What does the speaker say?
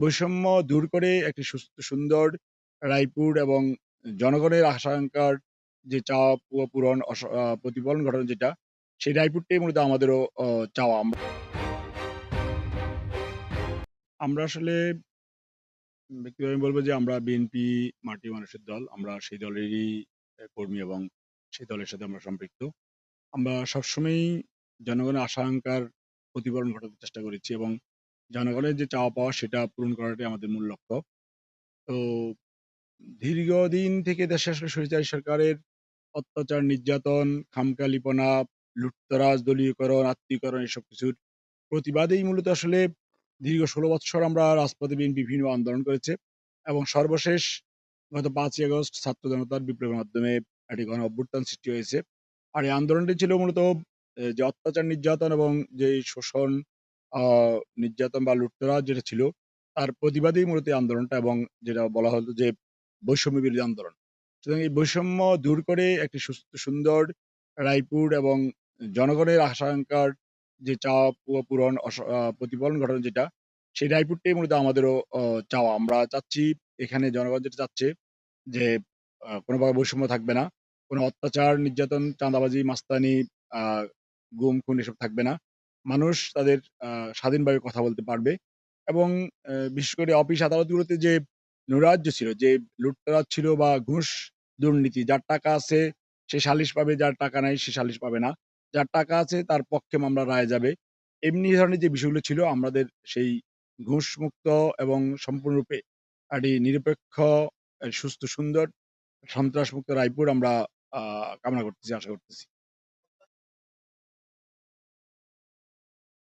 বৈষম্য দূর করে একটি সুস্থ সুন্দর রায়পুর এবং জনগণের আশা-আকাঙ্ক্ষার যে চাওয়া পূরণ প্রতিফলন ঘটানো যেটা, সেই রায়পুরটাই মূলত আমাদেরও চাওয়া। আম আমরা আসলে ব্যক্তিগতভাবে আমি বলব যে আমরা বিএনপি মাটি মানুষের দল। আমরা সেই দলেরই কর্মী এবং সেই দলের সাথে আমরা সম্পৃক্ত। আমরা সবসময়ই জনগণের আশা-আকাঙ্ক্ষার প্রতিফলন ঘটাতে চেষ্টা করেছি এবং জনগণের যে চাওয়া পাওয়া সেটা পূরণ করাটাই আমাদের মূল লক্ষ্য। তো দীর্ঘদিন থেকে দেশের আসলে স্বৈরাচারী সরকারের অত্যাচার, নির্যাতন, খামখেয়ালিপনা, লুটতরাজ, দলীয়করণ, আত্মীয়করণ এসব কিছুর প্রতিবাদেই মূলত আসলে দীর্ঘ ১৬ বৎসর আমরা রাজপথে বিভিন্ন আন্দোলন করেছে এবং সর্বশেষ গত ৫ই আগস্ট ছাত্র জনতার বিপ্লবের মাধ্যমে একটি গণ-অভ্যুত্থান সৃষ্টি হয়েছে। আর এই আন্দোলনটি ছিল মূলত যে অত্যাচার, নির্যাতন এবং যেই শোষণ, নির্যাতন বা লুটতরাজ যেটা ছিল, তার প্রতিবাদেই মূলত আন্দোলনটা এবং যেটা বলা হতো যে বৈষম্য বিরোধী আন্দোলন। সুতরাং এই বৈষম্য দূর করে একটি সুস্থ সুন্দর রায়পুর এবং জনগণের আশা-আকাঙ্ক্ষার যে চাওয়া পূরণ প্রতিফলন ঘটানো যেটা, সেই রায়পুরটাই মূলত আমাদেরও চাওয়া। আমরা চাচ্ছি এখানে জনগণ যেটা চাচ্ছে যে কোনোভাবে বৈষম্য থাকবে না। কোনো অত্যাচার, নির্যাতন, চাঁদাবাজি, মাস্তানি, গুম, খুন এসব থাকবে না। মানুষ তাদের আ স্বাধীনভাবে কথা বলতে পারবে এবং এ বিশেষ করে অফিস আদালতগুলোতে যে নৈরাজ্য ছিল, যে লুটতরাজ ছিল বা ঘুষ দুর্নীতি, যার টাকা আছে সে সালিশ পাবে, যার টাকা নাই সে সালিশ পাবে না। যার টাকা আছে তার পক্ষে মামলা রায় যাবে। এমনি ধরনের যে বিষয়গুলো ছিল আমাদের সেই ঘুষ মুক্ত এবং সম্পূর্ণরূপে একটি নিরপেক্ষ, সুস্থ সুন্দর, সন্ত্রাসমুক্ত রায়পুর আমরা আ কামনা করতেছি, আশা করতেছি।